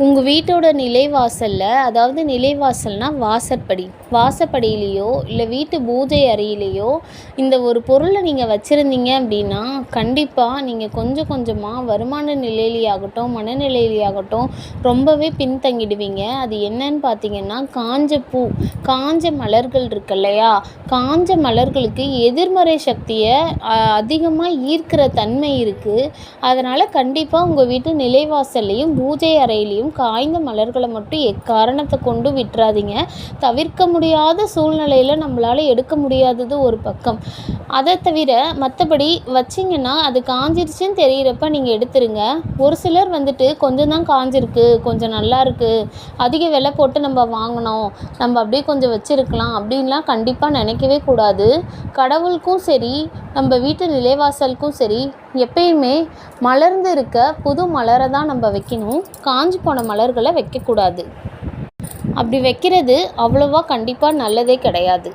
உங்கள் வீட்டோட நிலைவாசலில் அதாவது நிலைவாசல்னால் வாசற்படி வாசப்படியிலையோ இல்லை வீட்டு பூஜை அறையிலையோ இந்த ஒரு பொருளை நீங்கள் வச்சுருந்தீங்க அப்படின்னா கண்டிப்பாக நீங்கள் கொஞ்சம் கொஞ்சமாக வருமான நிலையிலையாகட்டும் மனநிலையிலையாகட்டும் ரொம்பவே பின்தங்கிடுவீங்க. அது என்னன்னு பார்த்தீங்கன்னா காஞ்ச பூ காஞ்ச மலர்கள் இருக்கு இல்லையா? காஞ்ச மலர்களுக்கு எதிர்மறை சக்தியை அதிகமாக ஈர்க்கிற தன்மை இருக்குது அதனால் கண்டிப்பாக உங்கள் வீட்டு நிலைவாசல்லையும் பூஜை அறையிலையும் காய்ந்த மலர்களை மட்டும் எக்காரணத்தை கொண்டு விட்டுறாதீங்க. தவிர்க்க முடியாத சூழ்நிலையில் நம்மளால் எடுக்க முடியாதது ஒரு பக்கம். அதை தவிர மற்றபடி வச்சிங்கன்னா அது காஞ்சிருச்சுன்னு தெரியிறப்ப நீங்கள் எடுத்துருங்க. ஒரு சிலர் வந்துட்டு கொஞ்சம் தான் காஞ்சிருக்கு கொஞ்சம் நல்லா இருக்குது அதிக விலை போட்டு நம்ம வாங்கினோம் நம்ம அப்படியே கொஞ்சம் வச்சுருக்கலாம் அப்படின்லாம் கண்டிப்பாக நினைக்கவே கூடாது. கடவுளுக்கும் சரி நம்ம வீட்டு நிலைவாசலுக்கும் சரி எப்பயுமே மலர்ந்து இருக்க புது மலரை தான் நம்ம வைக்கணும். காஞ்சு போன மலர்களை வைக்கக்கூடாது. அப்படி வைக்கிறது அவ்வளோவா கண்டிப்பாக நல்லதே கிடையாது.